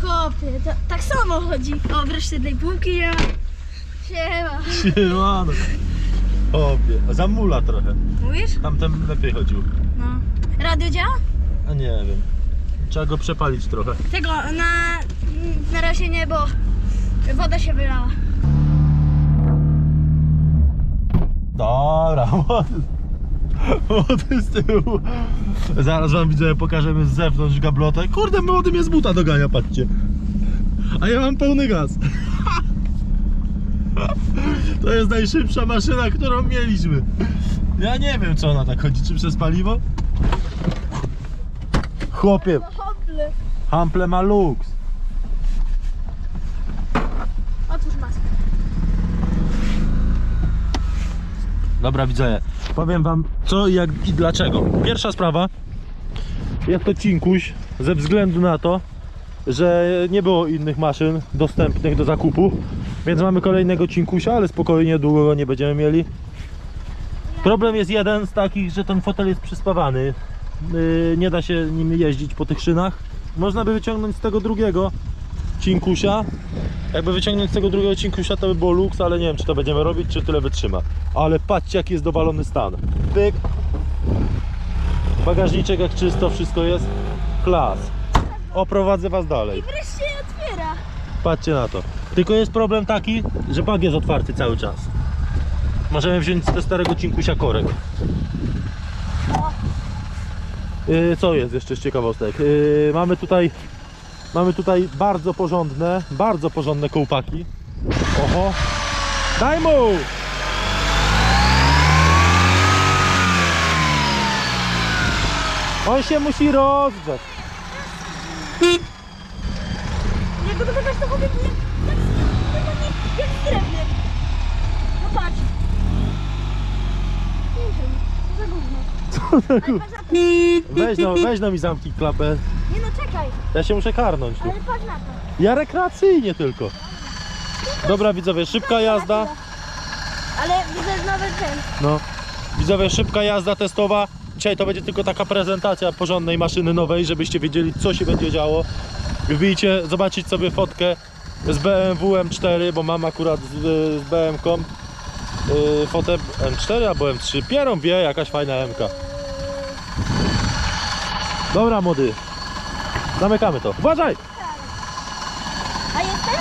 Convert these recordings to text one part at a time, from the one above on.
Chłopie, to tak samo chodzi. O, wreszcie tej półki ma. Siema. Siemano. Obie. Zamula trochę. Mówisz? Tamten lepiej chodził. No. Radio działa? A nie wiem. Trzeba go przepalić trochę. Tego na, na razie nie, bo woda się wylała. Dobra, młody. Z tyłu. Zaraz wam widzę, pokażemy z zewnątrz gablotę. Kurde, młody mnie z buta dogania, patrzcie. A ja mam pełny gaz. To jest najszybsza maszyna, którą mieliśmy. Ja nie wiem, czy ona tak chodzi, czy przez paliwo? Chłopie, hople. Hample ma luks. Otwórz maskę. Dobra, widzę. Powiem wam co, jak i dlaczego. Pierwsza sprawa. Jest to cinkuś ze względu na to, że nie było innych maszyn dostępnych do zakupu. Więc mamy kolejnego cinkusia, ale spokojnie, długo go nie będziemy mieli. Problem jest jeden z takich, że ten fotel jest przyspawany. Yy, nie da się nim jeździć po tych szynach. Można by wyciągnąć z tego drugiego cinkusia. Jakby wyciągnąć z tego drugiego cinkusia to by było luks, ale nie wiem czy to będziemy robić, czy tyle wytrzyma. Ale patrzcie jaki jest dowalony stan. Pyk. Bagażniczek jak czysto, wszystko jest. Klas. Oprowadzę was dalej. Wreszcie je otwiera. Patrzcie na to. Tylko jest problem taki, że bag jest otwarty cały czas. Możemy wziąć ze starego cinkusia korek. Yy, co jest jeszcze z ciekawostek? Yy, mamy tutaj mamy tutaj bardzo porządne, bardzo porządne kołpaki. Oho. Daj mu! On się musi rozgrzać. Jak go dotykasz, to powiedz jak, jak, jak, jak z drewnem. No patrz. Nie wiem, co za gówno. Weź no, weź no mi zamknij klapę. Czekaj. Ja się muszę karnąć tu. Ale patrz na to. Ja rekreacyjnie tylko. Dobra widzowie, szybka jazda. Ale widzę nawet ten. No. Widzowie, szybka jazda testowa. Dzisiaj to będzie tylko taka prezentacja porządnej maszyny nowej, żebyście wiedzieli co się będzie działo. Wbijcie, zobaczyć sobie fotkę z BMW M4, bo mam akurat z, z BM-ką yy, fotę M4 albo M3. Pierą wie, jakaś fajna MK. Dobra młody. Zamykamy to. Uważaj! A jestem?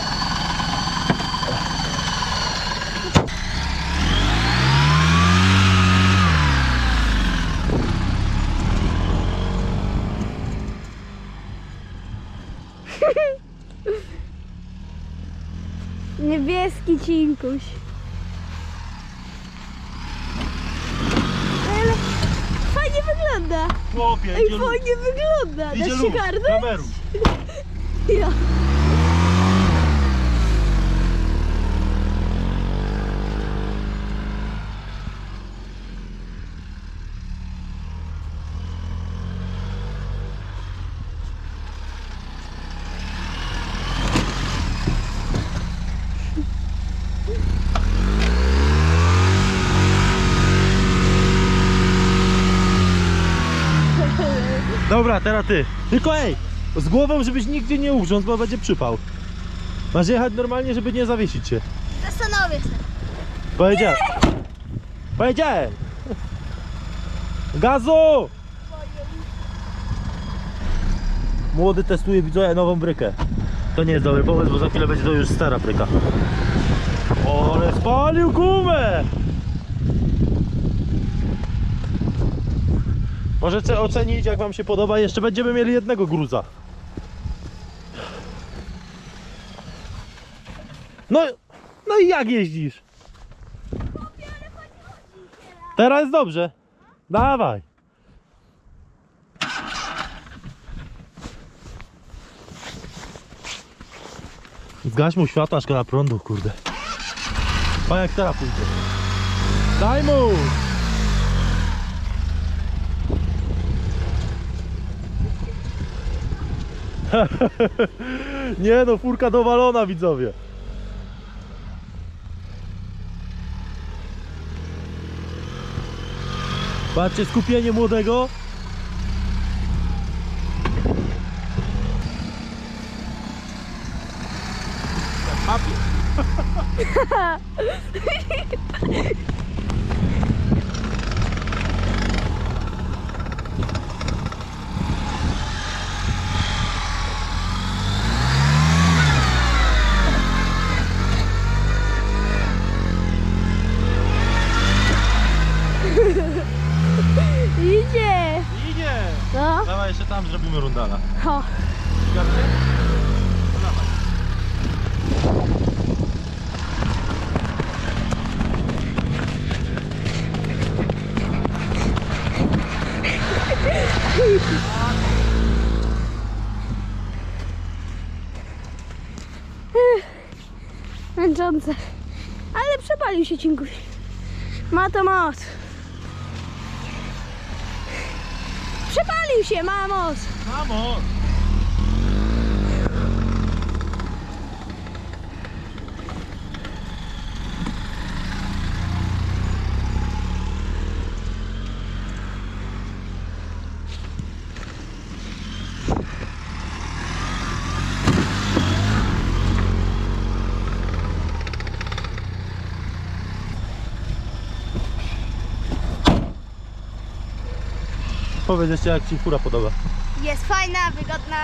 Niebieski cinkuś. Ale fajnie wygląda. Chłopie, Ej, fajnie wygląda. Dasz się. Ja. Dobra, teraz ty. Tylko ej, z głową, żebyś nigdzie nie ugrzązł, bo będzie przypał. Masz jechać normalnie, żeby nie zawiesić się. Zastanowię się. Powiedziałem. Powiedziałem. Gazu! Młody testuje, widzę nową brykę. To nie jest dobry pomysł, bo za chwilę będzie to już stara bryka. O, ale spalił gumę! Możecie ocenić, jak wam się podoba. Jeszcze będziemy mieli jednego gruza. No, no i jak jeździsz? Teraz jest dobrze. Dawaj. Zgaś mu światła, szkoda prądu, kurde. Pa jak teraz pójdzie. Daj mu! Nie no, furka dowalona widzowie. Patrzcie, skupienie młodego. Papier. Idzie! Idzie! No. Dawaj jeszcze tam zrobimy rundala. O. Zgadnie? No dawaj. Męczące. Ale przepalił się cinkuś. Ma to moc. Przepalił się, ma moc. Mamo! Powiedz jeszcze jak Ci fura podoba. Jest fajna, wygodna,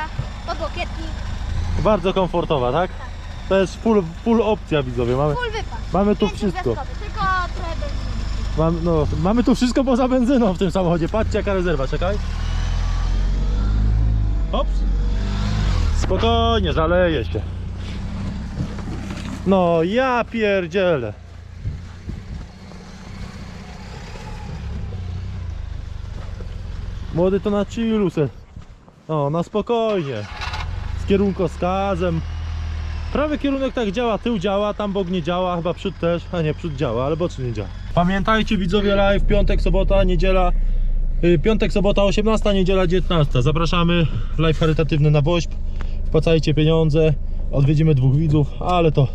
podłokietnik, Bardzo komfortowa, tak? To jest full, full opcja widzowie. Mamy, full wypas. mamy tu wszystko. Tylko trochę benzyny. Mam, no, mamy tu wszystko poza benzyną w tym samochodzie. Patrzcie jaka rezerwa, czekaj. Ops. Spokojnie, zaleje się. No ja pierdzielę. Młody to na chillu se. O, na spokojnie. Z kierunkowskazem. Prawy kierunek tak działa, tył działa, tam bok nie działa, chyba przód też, a nie, przód działa, ale boczny nie działa. Pamiętajcie widzowie live, piątek, sobota, niedziela, y, piątek, sobota 18, niedziela 19. Zapraszamy, live charytatywny na Wośp, wpłacajcie pieniądze, odwiedzimy dwóch widzów, ale to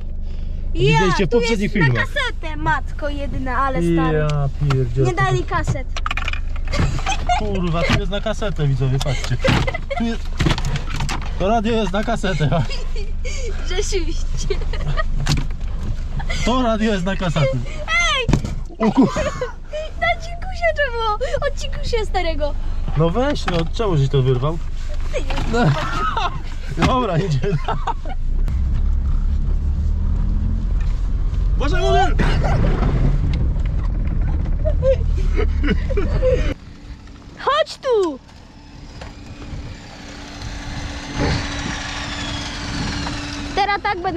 widzieliście w tu poprzednich jest filmach. na kasetę, matko jedyna, ale stary. Ja pierdzielę. Nie dali kaset. Kurwa, tu jest na kasetę widzowie, patrzcie. Tu jest... To radio jest na kasetę, Rzeczywiście. to radio jest na kasetę. Ej! O kur... Na cikusia czemu? Od cikusia starego. No weź, no czemu żeś to wyrwał? No. Dobra, idzie. Uważaj, model! Chodź tu!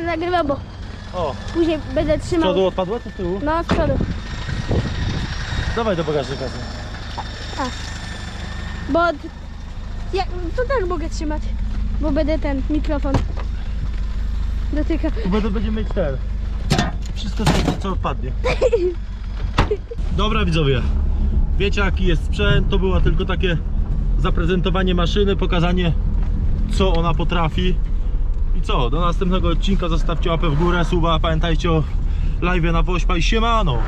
Nagrywał, bo O, później będę z trzymał. przodu odpadła czy z tyłu? No, z przodu. Dawaj do bagażnika. Bo ja, to tak mogę trzymać, bo będę ten mikrofon dotykał. Tu będę, będziemy mieć ten. Wszystko co, co odpadnie. Dobra widzowie, wiecie jaki jest sprzęt, to było tylko takie zaprezentowanie maszyny, pokazanie co ona potrafi. I co, do następnego odcinka zostawcie łapę w górę, suba, pamiętajcie o live na Wośpa i siemano!